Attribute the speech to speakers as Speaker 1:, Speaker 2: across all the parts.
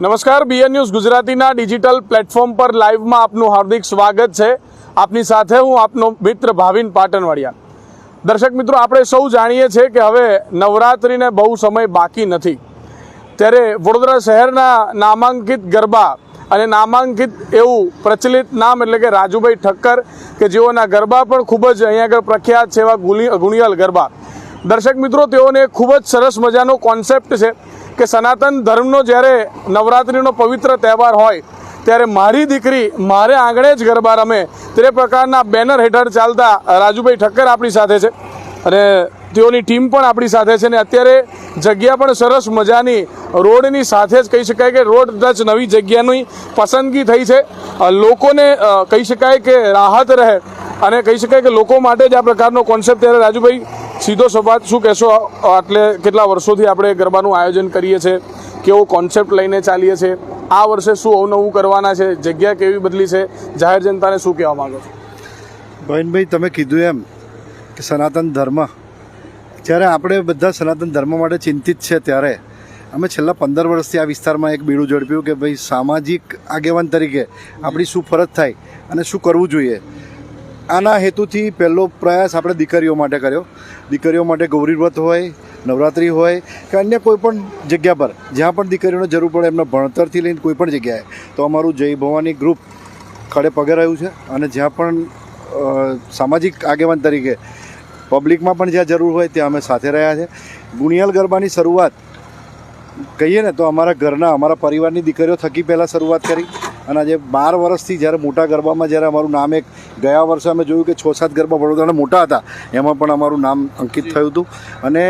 Speaker 1: નમસ્કાર BN news ગુજરાતીના digital platform પર લાઈવમાં આપનું હાર્દિક સ્વાગત છે. આપની સાથે હું આપનો મિત્ર ભાવિન પાટણવાડિયા. દર્શક મિત્રો, આપણે સૌ જાણીએ છીએ કે હવે નવરાત્રિને બહુ સમય બાકી નથી. ત્યારે વડોદરા શહેરના નામાંકિત ગરબા અને નામાંકિત એવું પ્રચલિત નામ એટલે કે રાજુભાઈ ઠક્કર, કે જેઓના ગરબા પણ ખૂબ જ અહીંયા આગળ પ્રખ્યાત છે એવા ગુણિયલ ગરબા. દર્શક મિત્રો, તેઓને ખૂબ જ સરસ મજાનો કોન્સેપ્ટ છે. કે સનાતન ધર્મનો જ્યારે નવરાત્રિનો પવિત્ર તહેવાર હોય, ત્યારે મારી દીકરી મારે આંગણે જ ગરબા રમે. તે પ્રકારના બેનર હેઠળ ચાલતા રાજુભાઈ ઠક્કર આપણી સાથે છે અને તેઓની ટીમ પણ આપણી સાથે છે ને અત્યારે જગ્યા પણ સરસ મજાની રોડની સાથે જ કહી શકાય કે રોડ ટચ નવી જગ્યાની પસંદગી થઈ છે. લોકોને કહી શકાય કે રાહત રહે અને કહી શકાય કે લોકો માટે જ આ પ્રકારનો કોન્સેપ્ટ ત્યારે રાજુભાઈ સીધો સવાલ શું કહેશો? આટલે કેટલા વર્ષોથી આપણે ગરબાનું આયોજન કરીએ છીએ? કેવો કોન્સેપ્ટ લઈને ચાલીએ છીએ? આ વર્ષે શું અવનવું કરવાના છે? જગ્યા કેવી બદલી છે? જાહેર જનતાને શું કહેવા માગો છો?
Speaker 2: ભાઈનભાઈ, તમે કીધું એમ કે સનાતન ધર્મ. જ્યારે આપણે બધા સનાતન ધર્મ માટે ચિંતિત છે ત્યારે અમે છેલ્લા પંદર વર્ષથી આ વિસ્તારમાં એક બીડું ઝડપ્યું કે ભાઈ સામાજિક આગેવાન તરીકે આપણી શું ફરજ થાય અને શું કરવું જોઈએ? આના હેતુથી પહેલો પ્રયાસ આપણે દીકરીઓ માટે કર્યો. દીકરીઓ માટે ગૌરી વ્રત હોય, નવરાત્રિ હોય કે અન્ય કોઈપણ જગ્યા પર, જ્યાં પણ દીકરીઓને જરૂર પડે એમના ભણતરથી લઈને કોઈપણ જગ્યાએ, તો અમારું જય ભવાની ગ્રુપ ખડે પગે રહ્યું છે અને જ્યાં પણ સામાજિક આગેવાન તરીકે, પબ્લિકમાં પણ જ્યાં જરૂર હોય ત્યાં અમે સાથે રહ્યા છે. ગુણિયાલ ગરબાની શરૂઆત, કહીએ ને તો અમારા ઘરના, અમારા પરિવારની દીકરીઓ થકી પહેલાં શરૂઆત કરી. અને આજે બાર વર્ષથી જ્યારે મોટા ગરબામાં જ્યારે અમારું નામ એક ગયા વર્ષે અમે જોયું કે છ સાત ગરબા વડોદરાના મોટા હતા એમાં પણ અમારું નામ અંકિત થયું હતું. અને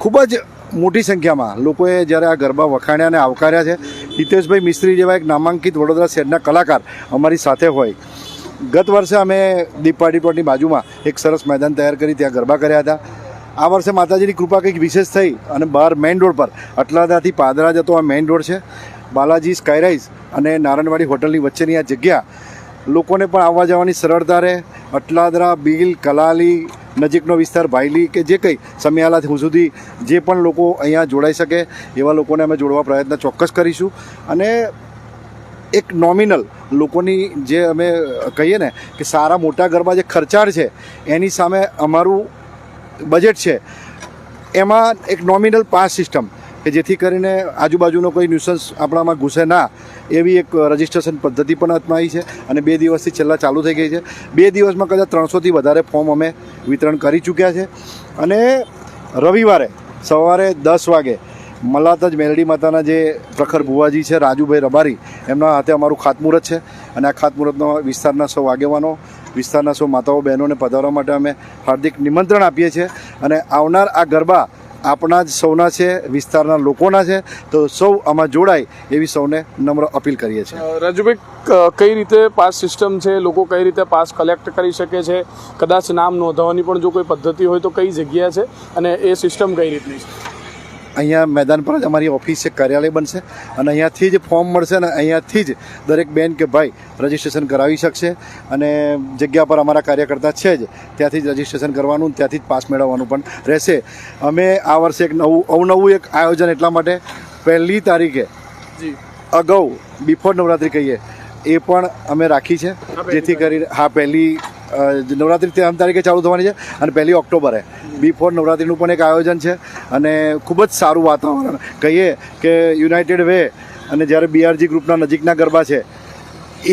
Speaker 2: ખૂબ જ મોટી સંખ્યામાં લોકોએ જ્યારે આ ગરબા વખાણ્યા અને આવકાર્યા છે હિતેશભાઈ મિસ્ત્રી જેવા એક નામાંકિત વડોદરા શહેરના કલાકાર અમારી સાથે હોય. ગત વર્ષે અમે દીપ પાર્ટી પ્લોટની બાજુમાં એક સરસ મેદાન તૈયાર કરી ત્યાં ગરબા કર્યા હતા. આ વર્ષે માતાજીની કૃપા કંઈક વિશેષ થઈ અને બહાર મેઇન રોડ પર અટલાદાથી પાદરા જતો આ મેઇન રોડ છે. બાલાજી સ્કાયરાઇઝ અને નારણવાડી હોટલની વચ્ચેની આ જગ્યા, લોકોને પણ આવવા જવાની સરળતા રહે. અટલાદરા, બીલ, કલાલી, નજીકનો વિસ્તાર ભાઈલી કે જે કંઈ સમિયાલાથી હું સુધી જે પણ લોકો અહીંયા જોડાઈ શકે, એવા લોકોને અમે જોડવા પ્રયત્ન ચોક્કસ કરીશું. અને એક નોમિનલ લોકોની જે અમે કહીએ ને કે સારા મોટા ગરબા જે ખર્ચાળ છે, એની સામે અમારું બજેટ છે. એમાં એક નોમિનલ પાસ સિસ્ટમ. કે જેથી કરીને આજુબાજુનો કોઈ ન્યુસન્સ આપણામાં ઘૂસે ના, એવી એક રજિસ્ટ્રેશન પદ્ધતિ પણ અપનાવી છે અને બે દિવસથી છેલ્લા ચાલુ થઈ ગઈ છે. બે દિવસમાં કદાચ ત્રણસોથી વધારે ફોર્મ અમે વિતરણ કરી ચૂક્યા છે. અને રવિવારે સવારે દસ વાગે મલાતજ મેલડી માતાના જે પ્રખર ભુવાજી છે, રાજુભાઈ રબારી, એમના હાથે અમારું ખાતમુહૂર્ત છે. અને આ ખાતમુહૂર્તનો વિસ્તારના સૌ આગેવાનો, વિસ્તારના સૌ માતાઓ બહેનોને પધારવા માટે અમે હાર્દિક નિમંત્રણ આપીએ છીએ. અને આવનાર આ ગરબા આપણા જ સૌના છે, વિસ્તારના લોકોના છે, તો સૌ આમાં જોડાય એવી સૌને નમ્ર અપીલ કરીએ છીએ.
Speaker 1: રાજુભાઈ કઈ રીતે પાસ સિસ્ટમ છે? લોકો કઈ રીતે પાસ કલેક્ટ કરી શકે છે? કદાચ નામ નોંધાવવાની પણ જો કોઈ પદ્ધતિ હોય તો કઈ જગ્યા છે? અને એ સિસ્ટમ કઈ રીતની છે?
Speaker 2: અહીંયા મેદાન પર જ અમારી ઓફિસ છે કાર્યાલય બનશે અને અહીંયાથી જ ફોર્મ મળશે અને અહીંયાથી જ દરેક બેન કે ભાઈ રજિસ્ટ્રેશન કરાવી શકશે અને જગ્યા પર અમારા કાર્યકર્તા છે જ ત્યાંથી જ રજિસ્ટ્રેશન કરવાનું ત્યાંથી જ પાસ મેળવવાનું પણ રહેશે. અમે આ વર્ષે એક નવું અવનવું એક આયોજન એટલા માટે પહેલી તારીખે
Speaker 1: જી.
Speaker 2: અગાઉ બિફોર નવરાત્રિ કહીએ એ પણ અમે રાખી છે જેથી કરીને હા પહેલી નવરાત્રિ ત્રણ તારીખે ચાલુ થવાની છે અને પહેલી ઓક્ટોબરે બિફોર નવરાત્રિનું પણ એક આયોજન છે અને ખૂબ જ સારું વાતાવરણ. કહીએ કે યુનાઇટેડ વે અને જ્યારે બીઆરજી ગ્રુપના નજીકના ગરબા છે,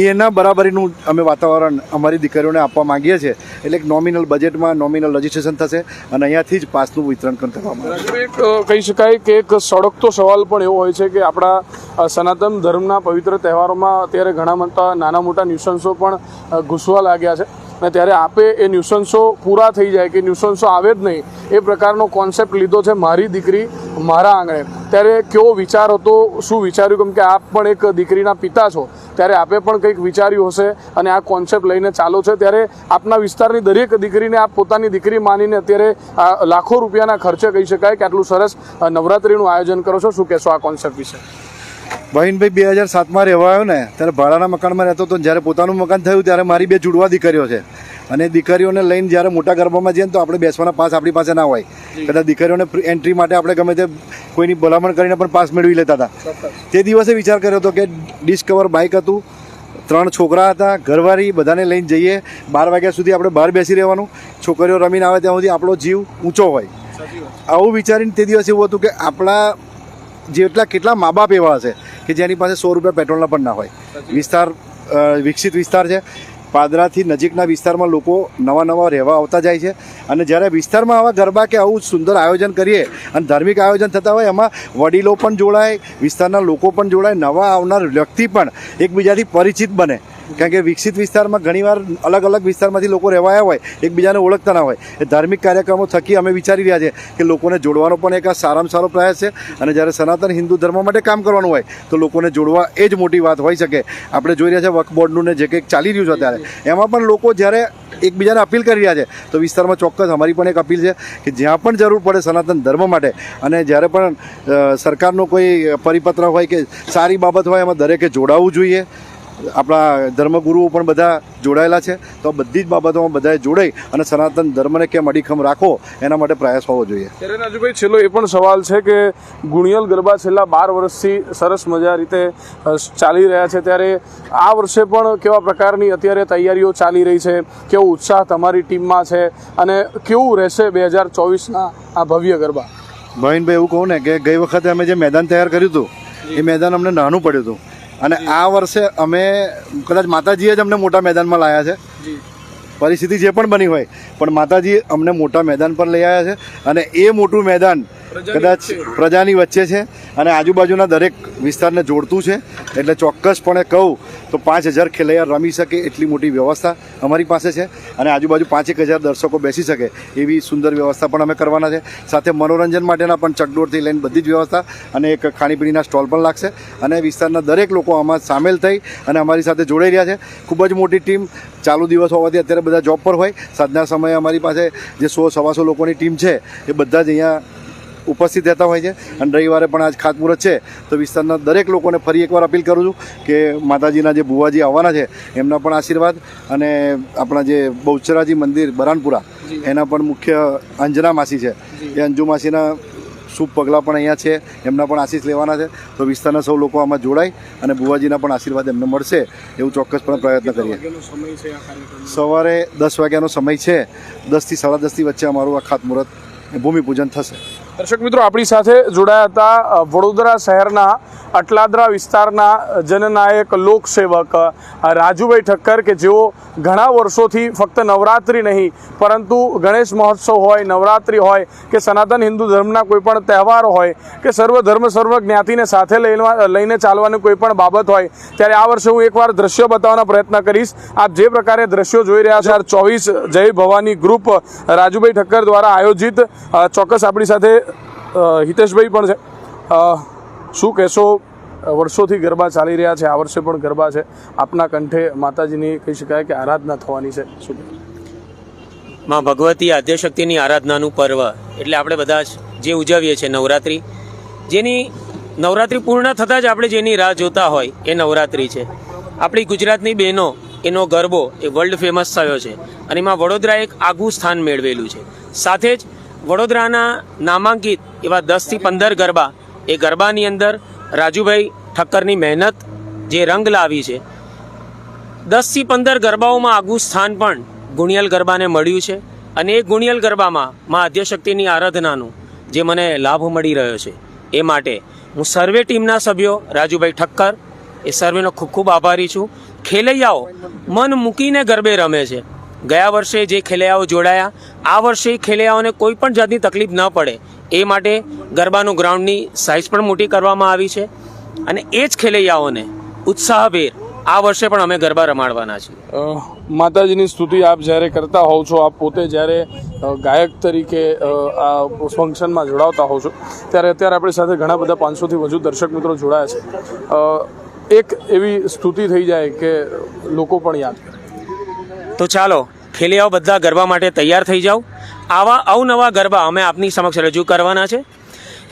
Speaker 2: એના બરાબરીનું અમે વાતાવરણ અમારી દીકરીઓને આપવા માંગીએ છીએ. એટલે એક નોમિનલ બજેટમાં નોમિનલ રજિસ્ટ્રેશન થશે અને અહીંયાથી જ પાસનું વિતરણ પણ કરવામાં
Speaker 1: કહી શકાય કે એક સડકતો સવાલ પણ એવો હોય છે કે આપણા સનાતન ધર્મના પવિત્ર તહેવારોમાં અત્યારે ઘણા મોટા નાના મોટા ન્યુસન્સો પણ ઘૂસવા લાગ્યા છે. અને ત્યારે આપે એ ન્યુસન્સો પૂરા થઈ જાય કે ન્યુસન્સો આવે જ નહીં, એ પ્રકારનો કોન્સેપ્ટ લીધો છે મારી દીકરી મારા આંગણે. ત્યારે કેવો વિચાર હતો, શું વિચાર્યું? કેમ કે આપ પણ એક દીકરીના પિતા છો, ત્યારે આપે પણ કંઈક વિચાર્યું હશે અને આ કોન્સેપ્ટ લઈને ચાલો છે. ત્યારે આપના વિસ્તારની દરેક દીકરીને આપ પોતાની દીકરી માનીને અત્યારે લાખો રૂપિયાના ખર્ચે કહી શકાય કે આટલું સરસ નવરાત્રિનું આયોજન કરો છો. શું કહેશો આ કોન્સેપ્ટ વિશે?
Speaker 2: ભાઈનભાઈ બે હજાર સાતમાં રહેવા આવ્યો ને ત્યારે ભાડાના મકાનમાં રહેતો હતો જ્યારે પોતાનું મકાન થયું ત્યારે મારી બે જુડવા દીકરીઓ છે. અને દીકરીઓને લઈને જ્યારે મોટા ગરબામાં જઈએ ને તો આપણે બેસવાના પાસ આપણી પાસે ના હોય. કદાચ દીકરીઓને એન્ટ્રી માટે આપણે ગમે તે કોઈની ભલામણ કરીને પણ પાસ મેળવી લેતા હતા. તે દિવસે વિચાર કર્યો હતો કે ડિસ્કવર બાઇક હતું. ત્રણ છોકરા હતા ઘરવાળી બધાને લઈને જઈએ. બાર વાગ્યા સુધી આપણે બહાર બેસી રહેવાનું. છોકરીઓ રમીને આવે ત્યાં સુધી આપણો જીવ ઊંચો હોય. આવું વિચારીને તે દિવસે એવું હતું કે આપણા જેટલા કેટલા મા બાપ એવા હશે કે જેની પાસે સો રૂપિયા પેટ્રોલના પણ ના હોય. વિસ્તાર વિકસિત વિસ્તાર છે. પાદરાથી નજીકના વિસ્તારમાં લોકો નવા નવા રહેવા આવતા જાય છે. અને જ્યારે વિસ્તારમાં આવા ગરબા કે આવું સુંદર આયોજન કરીએ અને ધાર્મિક આયોજન થતા હોય એમાં વડીલો પણ જોડાય વિસ્તારના લોકો પણ જોડાય નવા આવનાર વ્યક્તિ પણ એકબીજાથી પરિચિત બને. કારણ કે વિકસિત વિસ્તારમાં ઘણીવાર અલગ અલગ વિસ્તારમાંથી લોકો રહેવાયા હોય, એકબીજાને ઓળખતા ના હોય. એ ધાર્મિક કાર્યક્રમો થકી અમે વિચારી રહ્યા છે કે લોકોને જોડવાનો પણ એક આ સારામાં સારો પ્રયાસ છે. અને જ્યારે સનાતન હિન્દુ ધર્મ માટે કામ કરવાનું હોય, તો લોકોને જોડવા એ જ મોટી વાત હોઈ શકે. આપણે જોઈ રહ્યા છે વક બોર્ડનું ને જે કંઈક ચાલી રહ્યું છે અત્યારે. એમાં પણ લોકો જ્યારે એકબીજાને અપીલ કરી રહ્યા છે, તો વિસ્તારમાં ચોક્કસ અમારી પણ એક અપીલ છે કે જ્યાં પણ જરૂર પડે સનાતન ધર્મ માટે, અને જ્યારે પણ સરકારનો કોઈ પરિપત્ર હોય કે સારી બાબત હોય, એમાં દરેકે જોડાવવું જોઈએ. આપણા ધર્મગુરુઓ પણ બધા જોડાયેલા છે. તો બધી જ બાબતોમાં બધાએ જોડાઈ અને સનાતન ધર્મને કેમ અડીખમ રાખો એના માટે પ્રયાસ હોવો જોઈએ.
Speaker 1: ત્યારે રાજુભાઈ છેલ્લો એ પણ સવાલ છે કે ગુણિયલ ગરબા છેલ્લા બાર વર્ષથી સરસ મજા રીતે ચાલી રહ્યા છે. ત્યારે આ વર્ષે પણ કેવા પ્રકારની અત્યારે તૈયારીઓ ચાલી રહી છે? કેવો ઉત્સાહ તમારી ટીમમાં છે? અને કેવું રહેશે બે હજાર ચોવીસના આ ભવ્ય ગરબા?
Speaker 2: ભાવિનભાઈ એવું કહું ને કે ગઈ વખતે અમે જે મેદાન તૈયાર કર્યું હતું એ મેદાન અમને નાનું પડ્યું હતું. અને આ વર્ષે અમે કદાચ માતાજીએ જ અમને મોટા મેદાનમાં લાવ્યા છે. પરિસ્થિતિ જે પણ બની હોય પણ માતાજી અમને મોટા મેદાન પર લઈ આવ્યા છે અને એ મોટું મેદાન કદાચ પ્રજાની વચ્ચે છે અને આજુબાજુના દરેક વિસ્તારને જોડતું છે. એટલે ચોક્કસપણે કહું તો પાંચ હજાર ખેલૈયા રમી શકે એટલી મોટી વ્યવસ્થા અમારી પાસે છે અને આજુબાજુ પાંચેક હજાર દર્શકો બેસી શકે એવી સુંદર વ્યવસ્થા પણ અમે કરવાના છે. સાથે મનોરંજન માટેના પણ ચકડોળથી લઈને બધી જ વ્યવસ્થા અને એક ખાણીપીણીના સ્ટોલ પણ લાગશે અને વિસ્તારના દરેક લોકો આમાં સામેલ થઈ અને અમારી સાથે જોડાઈ રહ્યા છે. ખૂબ જ મોટી ટીમ ચાલુ દિવસ હોવાથી અત્યારે બધા જોબ પર હોય. સાંજના સમયે અમારી પાસે જે સો સવાસો લોકોની ટીમ છે એ બધા જ અહીંયા ઉપસ્થિત રહેતા હોય છે. અને રવિવારે પણ આજ ખાતમુહૂર્ત છે. તો વિસ્તારના દરેક લોકોને ફરી એકવાર અપીલ કરું છું કે માતાજીના જે ભુવાજી આવવાના છે એમના પણ આશીર્વાદ અને આપણા જે બહુચરાજી મંદિર બરાનપુરા એના પણ મુખ્ય અંજના માસી છે. એ અંજુ માસીના શુભ પગલાં પણ અહીંયા છે. એમના પણ આશીષ લેવાના છે. તો વિસ્તારના સૌ લોકો આમાં જોડાય અને બુવાજીના પણ આશીર્વાદ એમને મળશે એવું ચોક્કસપણે પ્રયત્ન કરીએ. સવારે દસ વાગ્યાનો સમય છે. દસથી સાડા દસથી વચ્ચે અમારું આ ખાતમુહૂર્ત ભૂમિપૂજન થશે.
Speaker 1: દર્શક મિત્રો, આપણી સાથે જોડાયા હતા વડોદરા શહેરના અટલાદરા વિસ્તારના જનનાયક લોકસેવક રાજુભાઈ ઠક્કર, કે જેઓ ઘણા વર્ષોથી ફક્ત નવરાત્રિ નહીં, પરંતુ ગણેશ મહોત્સવ હોય, નવરાત્રિ હોય, કે સનાતન હિન્દુ ધર્મના કોઈપણ તહેવાર હોય, કે સર્વ ધર્મ, સર્વ જ્ઞાતિને સાથે લઈને ચાલવાની કોઈ પણ બાબત હોય, ત્યારે આ વર્ષે હું એકવાર દ્રશ્યો બતાવવાનો પ્રયત્ન કરીશ. આપ જે પ્રકારે દ્રશ્યો જોઈ રહ્યા છો ચોવીસ જય ભવાની ગ્રુપ રાજુભાઈ ઠક્કર દ્વારા આયોજિત ચોક્કસ આપણી સાથે હિતેશભાઈ પણ છે. શું કહેશો? વર્ષોથી ગરબા ચાલી રહ્યા છે. આ વર્ષે પણ ગરબા છે. આપના કંઠે માતાજીની કહી શકાય કે આરાધના થવાની છે. શું
Speaker 3: માં ભગવતી આદ્યશક્તિની આરાધનાનું પર્વ. એટલે આપણે બધા જે ઉજવીએ છીએ નવરાત્રિ, જેની નવરાત્રિ પૂર્ણ થતાં જ આપણે જેની રાહ જોતા હોય, એ નવરાત્રિ છે. આપણી ગુજરાતની બહેનો, એનો ગરબો એ વર્લ્ડ ફેમસ થયો છે. અને એમાં વડોદરા એક આગવું સ્થાન મેળવેલું છે. સાથે જ વડોદરાના નામાંકિત એવા દસથી પંદર ગરબા, એ ગરબાની અંદર રાજુભાઈ ઠક્કરની મહેનત જે રંગ લાવી છે. દસથી પંદર ગરબાઓમાં આગવું સ્થાન પણ ગુણિયલ ગરબાને મળ્યું છે અને એ ગુણિયલ ગરબામાં મા આદ્યશક્તિની આરાધનાનું જે મને લાભ મળી રહ્યો છે, એ માટે હું સર્વે ટીમના સભ્યો રાજુભાઈ ઠક્કર, એ સર્વેનો ખૂબ ખૂબ આભારી છું. ખેલૈયાઓ, મન મૂકીને ગરબે રમે છે. ગયા વર્ષે જે ખેલૈયાઓ જોડાયા આ વર્ષે ખેલૈયાઓને કોઈ પણ જાતની તકલીફ ન પડે. એ માટે ગરબાનું ગ્રાઉન્ડની સાઇઝ પણ મોટી કરવામાં આવી છે અને એ જ ખેલૈયાઓને ઉત્સાહભેર આ વર્ષે પણ અમે ગરબા રમાડવાના છીએ.
Speaker 1: માતાજીની સ્તુતિ આપ જ્યારે કરતા હોવ છો આપ પોતે જ્યારે ગાયક તરીકે આ ફંક્શનમાં જોડાવતા હોવ છો ત્યારે અત્યારે આપણી સાથે ઘણા બધા પાંચસોથી વધુ દર્શક મિત્રો જોડાયા છે. એક એવી સ્તુતિ થઈ જાય કે લોકો પણ યાદ કરે.
Speaker 3: તો ચાલો ખેલૈયાઓ બધા ગરબા માટે તૈયાર થઈ જાઓ. આવા અવનવા ગરબા અમે આપની સમક્ષ રજૂ કરવાના છે.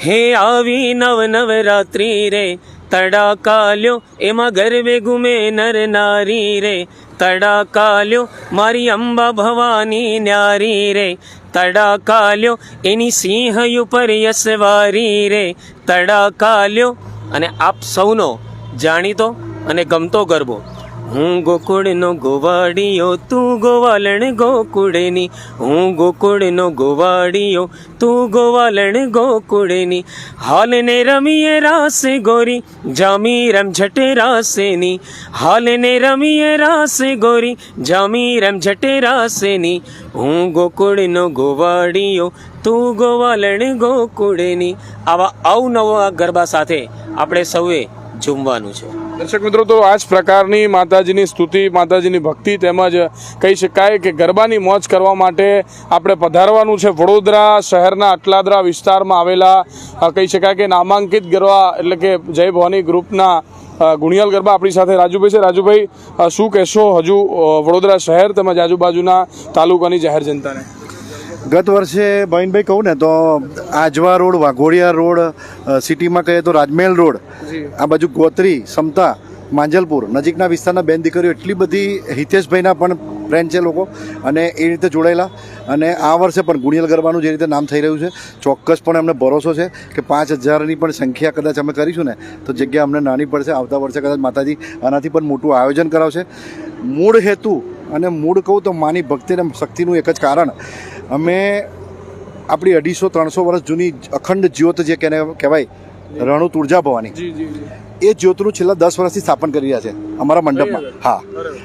Speaker 3: હે આવી નવ નવરાત્રી રે, તડાકાલ્યો, એમાં ગરબે ઘૂમે નર નારી રે. તડાકાલ્યો, મારી અંબા ભવાની ન્યારી રે. તડાકાલ્યો, એની સિંહ ઉપર યસવારી રે. તડાકાલ્યો, અને આપ સૌનો જાણીતો અને ગમતો ગરબો. હું ગોકુળનો ગોવાડીયો તું ગોવાલણ ગોકુળેની. હું ગોકુળનો ગોવાડીયો તું ગોવાલણ ગોકુળેની. હાલને રમીએ રાસે ગોરી જામી રમઝટે રાસેની. હાલને રમીએ રાસે ગોરી જામી રમઝટે રાસેની. હું ગોકુળનો ગોવાડીયો તું ગોવાલણ ગોકુળેની. આવા અવનવા ગરબા સાથે આપણે સૌએ ઝૂમવાનું છે.
Speaker 1: દર્શક મિત્રો, તો આ જ પ્રકારની માતાજીની સ્તુતિ, માતાજીની ભક્તિ તેમજ કહી શકાય કે ગરબાની મોજ કરવા માટે આપણે પધારવાનું છે. વડોદરા શહેરના અટલાદરા વિસ્તારમાં આવેલા કહી શકાય કે નામાંકિત ગરબા, એટલે કે જય ભવાની ગ્રુપના ગુણિયાલ ગરબા આપણી સાથે રાજુભાઈ છે. રાજુભાઈ શું કહેશો? હજુ વડોદરા શહેર તેમજ આજુબાજુના તાલુકાની જાહેર જનતાને?
Speaker 2: ગત વર્ષે ભાઈનભાઈ કહું ને તો આજવા રોડ વાઘોડિયા રોડ સિટીમાં કહીએ તો રાજમહેલ રોડ આ બાજુ ગોત્રી સમતા માંજલપુર નજીકના વિસ્તારના બેન દીકરીઓ એટલી બધી હિતેશભાઈના પણ ફ્રેન્ડ છે લોકો અને એ રીતે જોડાયેલા અને આ વર્ષે પણ ગુણિયલ ગરબાનું જે રીતે નામ થઈ રહ્યું છે ચોક્કસ પણ અમને ભરોસો છે કે પાંચ હજારની પણ સંખ્યા કદાચ અમે કરીશું ને તો જગ્યા અમને નાની પડશે આવતા વર્ષે કદાચ માતાજી આનાથી પણ મોટું આયોજન કરાવશે. મૂળ હેતુ અને મૂળ કહું તો માની ભક્તિ અને શક્તિનું એક જ કારણ અમે આપણી અઢીસો ત્રણસો વર્ષ જૂની અખંડ જ્યોત જે કહેવાય રણુ તુળજા ભવાની. એ જ્યોતનું છેલ્લા દસ વર્ષથી સ્થાપન કરી રહ્યા છે અમારા મંડપમાં. હા.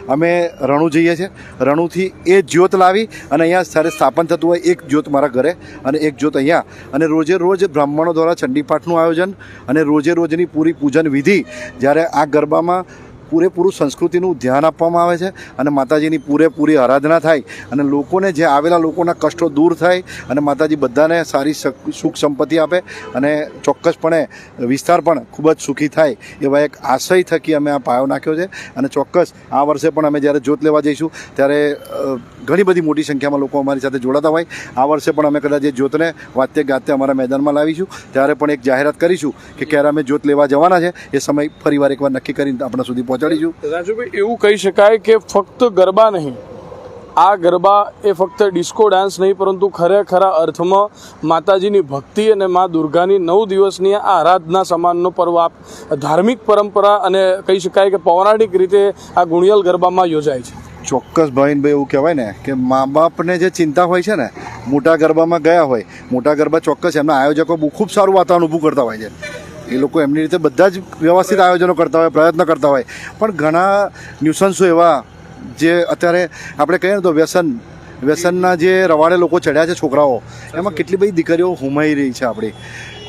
Speaker 2: અમે રણુ જઈએ છીએ. રણુથી એ જ્યોત લાવી અને અહીંયા જ્યારે સ્થાપન થતું હોય એક જ્યોત મારા ઘરે અને એક જ્યોત અહીંયા. અને રોજે રોજ બ્રાહ્મણો દ્વારા ચંડીપાઠનું આયોજન અને રોજે રોજની પૂરી પૂજન વિધિ જ્યારે આ ગરબામાં પૂરેપૂરું સંસ્કૃતિનું ધ્યાન આપવામાં આવે છે અને માતાજીની પૂરેપૂરી આરાધના થાય અને લોકોને જે આવેલા લોકોના કષ્ટો દૂર થાય અને માતાજી બધાને સારી સુખ સંપત્તિ આપે અને ચોક્કસપણે વિસ્તાર પણ ખૂબ જ સુખી થાય એવા એક આશય થકી અમે આ પાયો નાખ્યો છે અને ચોક્કસ આ વર્ષે પણ અમે જ્યારે જોત લેવા જઈશું ત્યારે ઘણી બધી મોટી સંખ્યામાં લોકો અમારી સાથે જોડાતા હોય. આ વર્ષે પણ અમે કદાચ એ જ્યોતને વાત્ય ગાતે અમારા મેદાનમાં લાવીશું. ત્યારે પણ એક જાહેરાત કરીશું કે ક્યારે અમે જ્યોત લેવા જવાના છે એ સમય ફરીવાર એકવાર નક્કી કરીને આપણા સુધી પહોંચાડીશું
Speaker 1: રાજુભાઈ એવું કહી શકાય કે ફક્ત ગરબા નહીં આ ગરબા એ ફક્ત ડિસ્કો ડાન્સ નહીં પરંતુ ખરેખરા અર્થમાં માતાજીની ભક્તિ અને મા દુર્ગાની નવ દિવસની આ આરાધના સમાનનો પર્વ આપ ધાર્મિક પરંપરા અને કહી શકાય કે પૌરાણિક રીતે આ ગુણિયલ ગરબામાં યોજાય છે.
Speaker 2: ચોક્કસ ભાઈ એવું કહેવાય ને કે મા બાપને જે ચિંતા હોય છે ને મોટા ગરબામાં ગયા હોય મોટા ગરબા ચોક્કસ એમના આયોજકો બહુ ખૂબ સારું વાતાવરણ ઊભું કરતા હોય છે. એ લોકો એમની રીતે બધા જ વ્યવસ્થિત આયોજનો કરતા હોય, પ્રયત્ન કરતા હોય. પણ ઘણા ન્યુસન્સો એવા જે અત્યારે આપણે કહીએ ને તો વ્યસન, વ્યસનના જે રવાડે લોકો ચડ્યા છે છોકરાઓ, એમાં કેટલી બધી દીકરીઓ હુમાઈ રહી છે આપણી.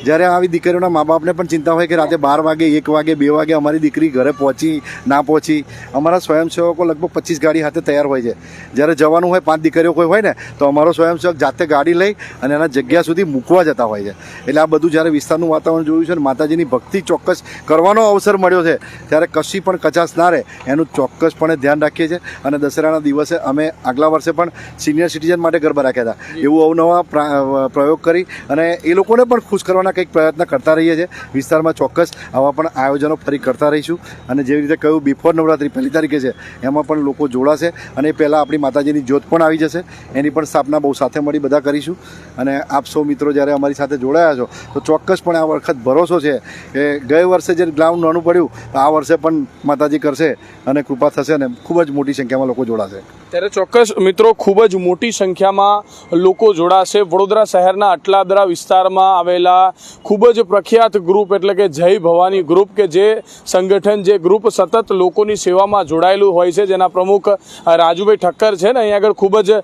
Speaker 2: જ્યારે આવી દીકરીઓના મા બાપને પણ ચિંતા હોય કે રાતે બાર વાગે એક વાગે બે વાગે અમારી દીકરી ઘરે પહોંચી ના પહોંચી અમારા સ્વયંસેવકો લગભગ પચીસ ગાડી હાથે તૈયાર હોય છે. જ્યારે જવાનું હોય પાંચ દીકરીઓ કોઈ હોય ને તો અમારો સ્વયંસેવક જાતે ગાડી લઈ અને એના જગ્યા સુધી મૂકવા જતા હોય છે. એટલે આ બધું જ્યારે વિસ્તારનું વાતાવરણ જોયું છે અને માતાજીની ભક્તિ ચોક્કસ કરવાનો અવસર મળ્યો છે ત્યારે કશી પણ કચાશ ના રહે એનું ચોક્કસપણે ધ્યાન રાખીએ છીએ. અને દશેરાના દિવસે અમે આગલા વર્ષે પણ સિનિયર સિટીઝન માટે ગરબા રાખ્યા હતા. એવું અવનવા પ્રા- પ્રયોગ કરી અને એ લોકોને પણ ખુશ કરવાના કંઈક પ્રયત્ન કરતા રહીએ છીએ. વિસ્તારમાં ચોક્કસ આવા પણ આયોજનો ફરી કરતા રહીશું. અને જેવી રીતે કહ્યું બિફોર નવરાત્રી પહેલી તારીખે છે, એમાં પણ લોકો જોડાશે અને એ પહેલાં આપણી માતાજીની જ્યોત પણ આવી જશે. એની પણ સ્થાપના બહુ સાથે મળી બધા કરીશું. અને આપ સૌ મિત્રો જ્યારે અમારી સાથે જોડાયા છો, તો ચોક્કસપણે આ વખત ભરોસો છે કે ગયે વર્ષે જે ગ્રાઉન્ડ નાનું પડ્યું આ વર્ષે પણ માતાજી કરશે અને કૃપા થશે અને ખૂબ જ મોટી સંખ્યામાં લોકો જોડાશે.
Speaker 1: ત્યારે ચોક્કસ મિત્રો, ખૂબ જ મોટી સંખ્યામાં લોકો જોડાશે. વડોદરા શહેરના અટલાદરા વિસ્તારમાં આવેલા ખૂબ જ પ્રખ્યાત ગ્રુપ એટલે કે જય ભવાની ગ્રુપ કે જે સંગઠન, જે ગ્રુપ સતત લોકોની સેવામાં જોડાયેલું હોય છે. જેના પ્રમુખ રાજુભાઈ ઠક્કર છે ને અહીંયા આગળ ખૂબ જ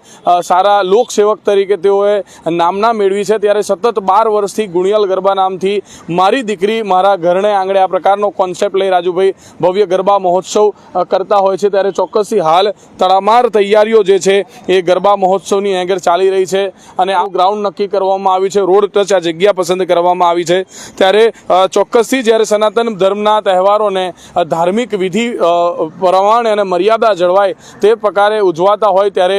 Speaker 1: સારા લોકસેવક તરીકે તેઓએ નામના મેળવી છે. ત્યારે સતત બાર વર્ષથી ગુણિયલ ગરબા નામથી મારી દીકરી મારા ઘરને આંગણે આ પ્રકારનો કોન્સેપ્ટ લઈ રાજુભાઈ ભવ્ય ગરબા મહોત્સવ કરતા હોય છે. ત્યારે ચોક્કસથી હાલ તડામાર તૈયારીઓ જે છે એ ગરબા મહોત્સવની આગળ ચાલી રહી છે અને આ ગ્રાઉન્ડ નક્કી કરવામાં આવ્યું છે. રોડ ટચ આ જગ્યા પસંદ કરવામાં આવી છે. ત્યારે ચોક્કસથી જ્યારે સનાતન ધર્મના તહેવારોને ધાર્મિક વિધિ પ્રમાણે અને મર્યાદા જળવાય તે પ્રકારે ઉજવાતા હોય ત્યારે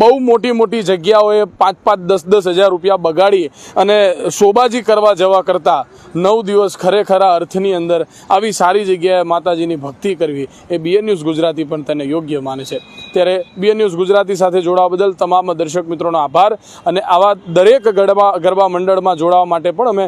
Speaker 1: બહુ મોટી મોટી જગ્યાઓએ પાંચ પાંચ દસ દસ હજાર રૂપિયા બગાડી અને શોબાજી કરવા જવા કરતાં નવ દિવસ ખરેખર અર્થની અંદર આવી સારી જગ્યાએ માતાજીની ભક્તિ કરવી એ બીએન ન્યૂઝ ગુજરાતી પણ તેને યોગ્ય માને છે. ત્યારે બીએન ન્યૂઝ ગુજરાતી સાથે જોડાવા બદલ તમામ દર્શક મિત્રોનો આભાર. અને આવા દરેક ગરબા ગરબા મંડળમાં જોડાવા માટે પણ અમે